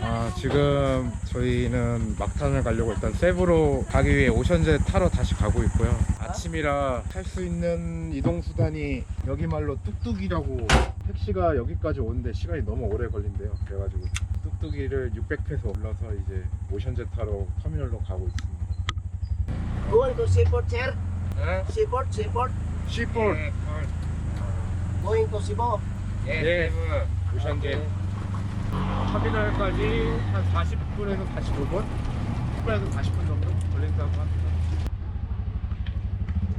아, 지금 저희는 막탄을 가려고 일단 세부로 가기 위해 오션제 타러 다시 가고 있고요. 아침이라 탈 수 있는 이동 수단이 여기 말로 뚝뚝이라고 택시가 여기까지 오는데 시간이 너무 오래 걸린대요. 그래가지고 뚝뚝이를 600페소 불러서 이제 오션제 타러 터미널로 가고 있습니다. Going to Seaport, sir. Seaport, Seaport. 시폴 Going to Cebu. 예, 오션제 터미널까지 한 40분에서 45분? 10분에서 40분 정도 걸린다고 합니다.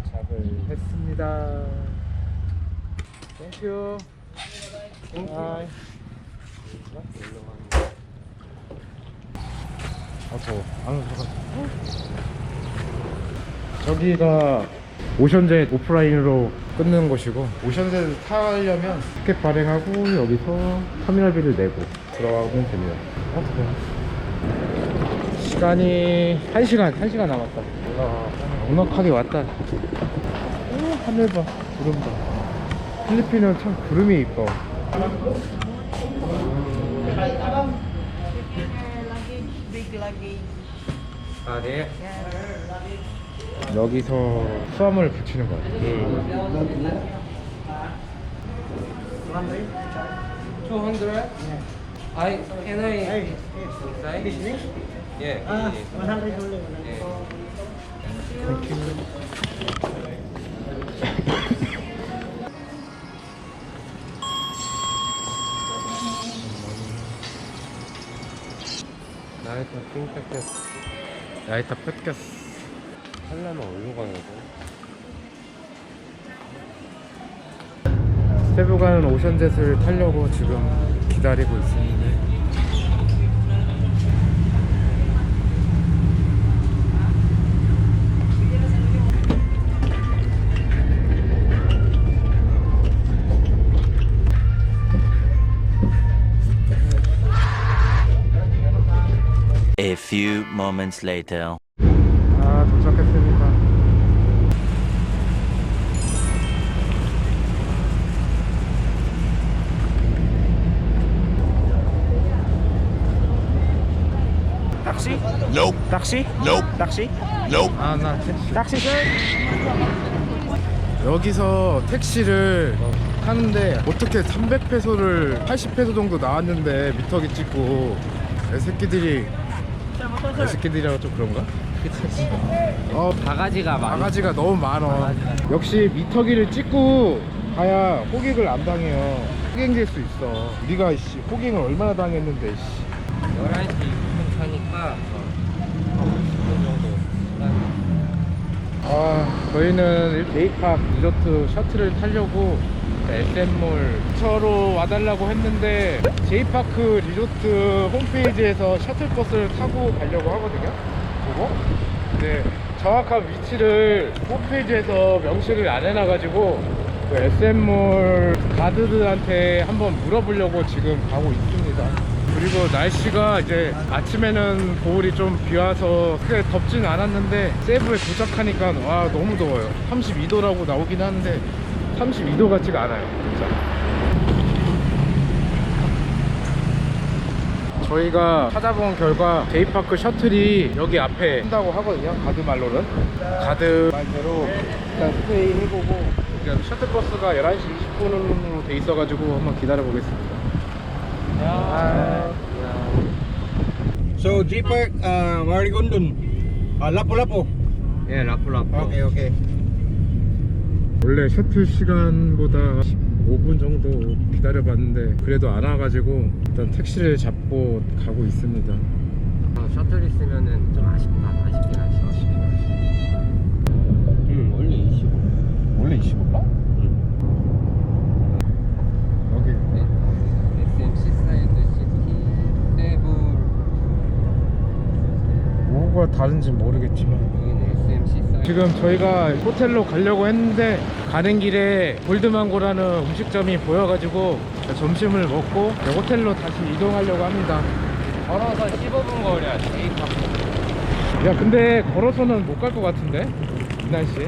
도착을 했습니다. 땡큐. 바이. 아 더워. 안으로 들어가. 저기가 오션제 오프라인으로 끊는 곳이고 오션제 타려면 티켓 발행하고 여기서 터미널비를 내고 들어가면 됩니다. 어, 그래. 시간이 1시간, 1시간 남았다. 와, 넉넉하게 왔다. 오, 하늘 봐, 구름 봐. 필리핀은 참 구름이 이뻐. Big luggage. 아, 네. 여기서 수화물을 붙이는 거야. 200? I can I inside? Yeah. Ah, yeah. 100 only. 100. Yeah. 나이타 삥 뺏겼어. 나이타 뺏겼어. 하려면 어디로 가는 거야? 세부 가는 오션젯을 타려고 지금 기다리고 있었는데 A few moments later. Nope. Taxi? Nope. Taxi? Nope. 아 나 택시. Taxi, sir? 여기서 택시를 타는데 어떻게 300페소를 80페소 정도 나왔는데 미터기 찍고 이 새끼들이 이 새끼들이라고 좀 그런가? 어 바가지가 많아. 바가지가 너무 많아. 역시 미터기를 찍고 가야 호객을 안 당해요. 호갱될 수 있어. 우리가 씨 호갱을 얼마나 당했는데 씨. 11시 20분 차니까 어, 50분 정도. 아 저희는 데이팍 리조트 셔틀을 타려고 SM몰 근처로 와달라고 했는데 제이파크 리조트 홈페이지에서 셔틀버스를 타고 가려고 하거든요. 그거 근데 정확한 위치를 홈페이지에서 명시를 안 해놔가지고 그 SM몰 가드들한테 한번 물어보려고 지금 가고 있습니다 그리고 날씨가 이제 아침에는 겨울이 좀 비와서 크게 덥진 않았는데 세부에 도착하니까 와 너무 더워요. 32도라고 나오긴 하는데 32도 같지가 않아요 진짜. 저희가 찾아본 결과 데이파크 셔틀이 여기 앞에 한다고 하거든요 가드 말로는. 가드 말대로 일단 스테이 해보고 일단 셔틀버스가 11시 20분으로 돼 있어가지고 한번 기다려 보겠습니다 아, So G Park, uh, Marigondon, uh, Lapu-Lapu. 예, 라플라프. Okay, okay. 원래 셔틀 시간보다 15분 정도 기다려봤는데 그래도 안 와가지고 일단 택시를 잡고 가고 있습니다. 어, 셔틀 있으면은 좀 아쉽다. 아쉽긴 아쉽지. 음, 원래 25. 원래 25가? 여기 네. SMC 사이드 시티 세부 뭐가 다른지 모르겠지만. 지금 저희가 호텔로 가려고 했는데 가는 길에 골드망고라는 음식점이 보여가지고 점심을 먹고 호텔로 다시 이동하려고 합니다. 걸어서 15분 거리야. 데이파크. 야 근데 걸어서는 못 갈 것 같은데 이 날씨에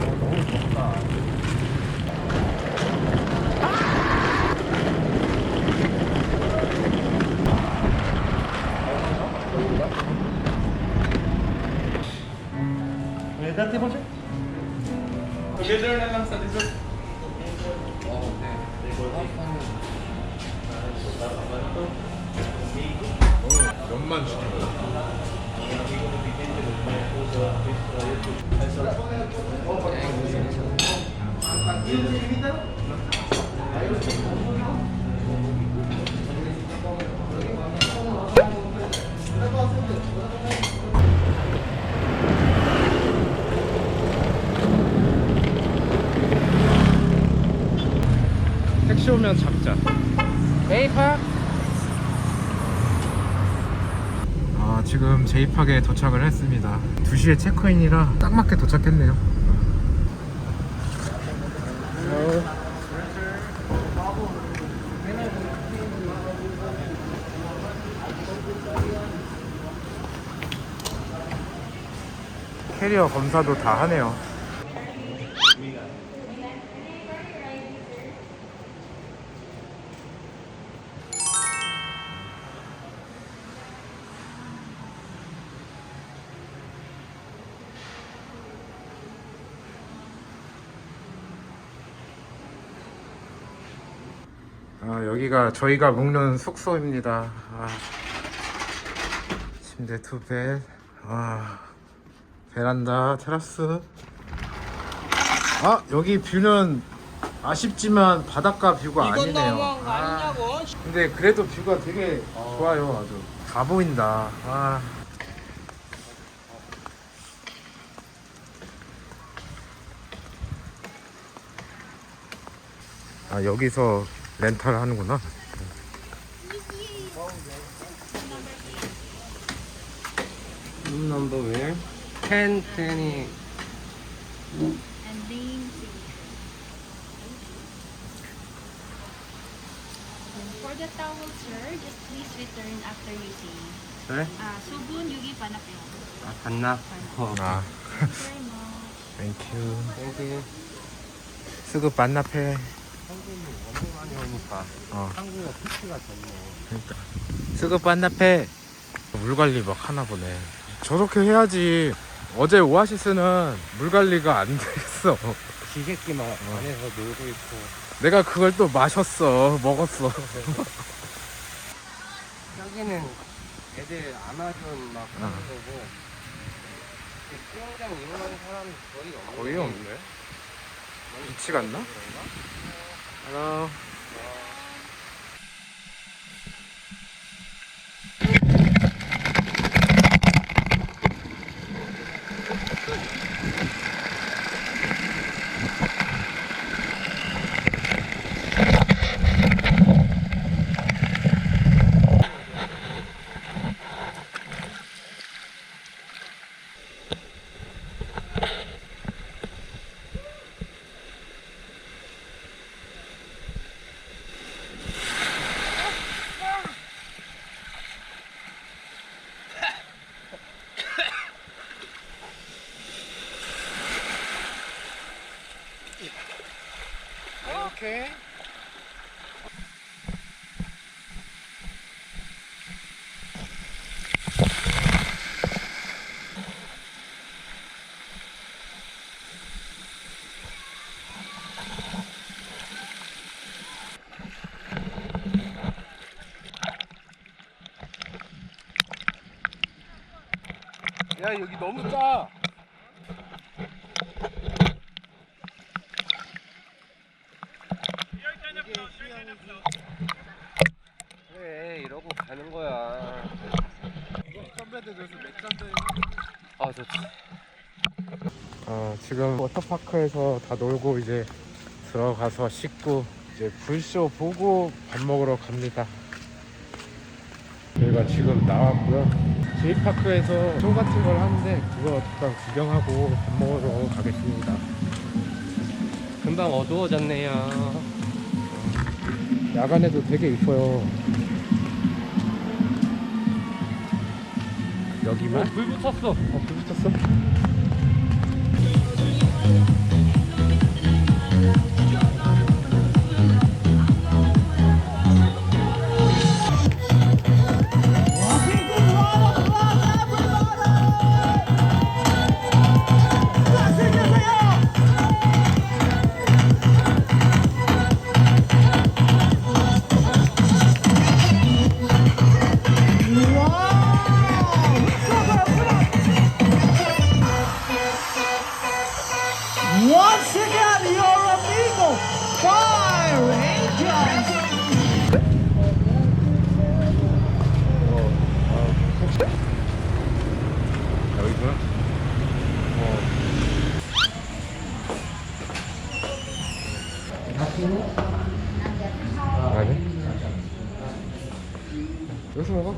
면만 시키고 택시 오면 잡자. 제이팍 아 지금 제이팍에 도착을 했습니다. 2시에 체크인이라 딱 맞게 도착했네요. 캐리어 검사도 다 하네요 아, 여기가 저희가 묵는 숙소입니다. 아, 침대 두 배, 아, 베란다, 테라스. 아, 여기 뷰는 아쉽지만 바닷가 뷰가 아니네요. 아, 근데 그래도 뷰가 되게 좋아요, 아주. 다 보인다. 아. 아, 여기서 렌탈 하는구나. room number where? 10, 20. and name For the towel, sir, just please return after you see. 그래? Ah, subun yugi panapyo. 아, 봤나? 어. 아, Very much. 땡큐. 땡큐. 수급 반납해. 한국은 너무 많이 오니까 어, 한국어 피치가 좋네. 그러니까. 수급 반납해. 물 관리 막 하나 보네. 저렇게 해야지. 어제 오아시스는 물 관리가 안 됐어. 지새끼만 안에서 놀고 있고. 내가 그걸 또 마셨어. 먹었어. 여기는 애들 아마존 막 하는 어. 거고. 수영장 이용하는 사람이 거의 없네. 거의 없네. 비치 갔나? 하나. 오 Hello? 여기 너무 짜. 그래, 이러고 가는 거야. 선배들 그래서 맥잔데. 아, 좋지. 어, 지금 워터파크에서 다 놀고 이제 들어가서 씻고 이제 불쇼 보고 밥 먹으러 갑니다. 저희가 지금 나왔고요. 제이파크에서 쇼 같은 걸 하는데 그거 잠깐 구경하고 밥 먹으러 가겠습니다. 금방 어두워졌네요. 야간에도 되게 이뻐요. 여기만? 불 붙었어. 어, 불 붙었어? Once again, your amigo, Fire Angels. 여기구나. 아니? 여기서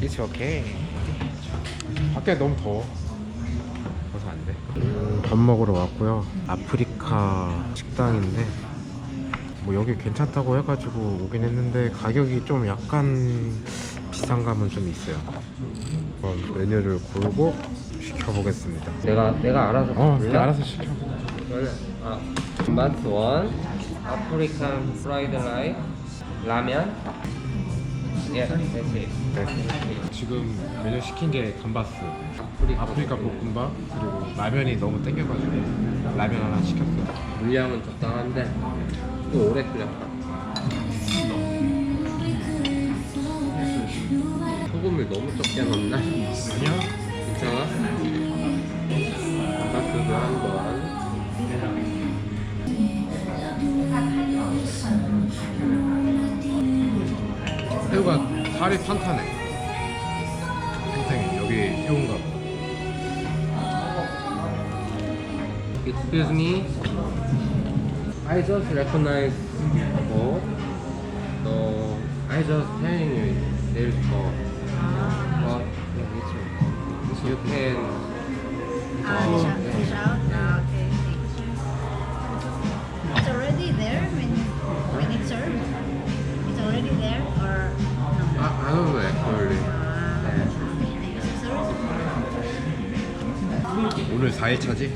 It's okay. 밖에 너무 더워. 더워서 안 돼. 밥 먹으러 왔고요. 아프리카 식당인데 뭐 여기 괜찮다고 해가지고 오긴 했는데 가격이 좀 약간 비싼 감은 좀 있어요. 한번 메뉴를 고르고 시켜보겠습니다. 내가 내가 알아서 어, 골라? 알아서 시켜. 저는 아맛 원, 아프리칸 프라이드 라이, 라면. 예, that's it. 네. 지금 메뉴 시킨 게 감바스, 아프리카, 아프리카 볶음밥 그리고 라면이 너무 땡겨가지고 라면 하나 시켰어요. 물량은 적당한데 또 오래 끓였다. 소금을 너무 적게 넣나? 아니야? 살이 탄탄해. 탱탱해. 여기 봐. Excuse me I just recognize 뭐? 너 I just telling you there's 뭐 But you can Uh, shout, shout. Ah, okay. It's already there when when it's served. It's already there? 아, actually. Ah, okay. 오늘 4일차지?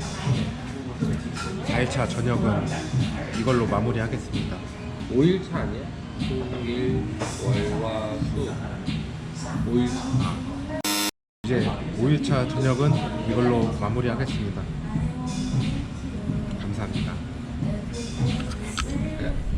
4일차 저녁은 이걸로 마무리하겠습니다. 5일차 아니야? 토일 월화 수 5일차 이제 5일차 저녁은 이걸로 마무리하겠습니다.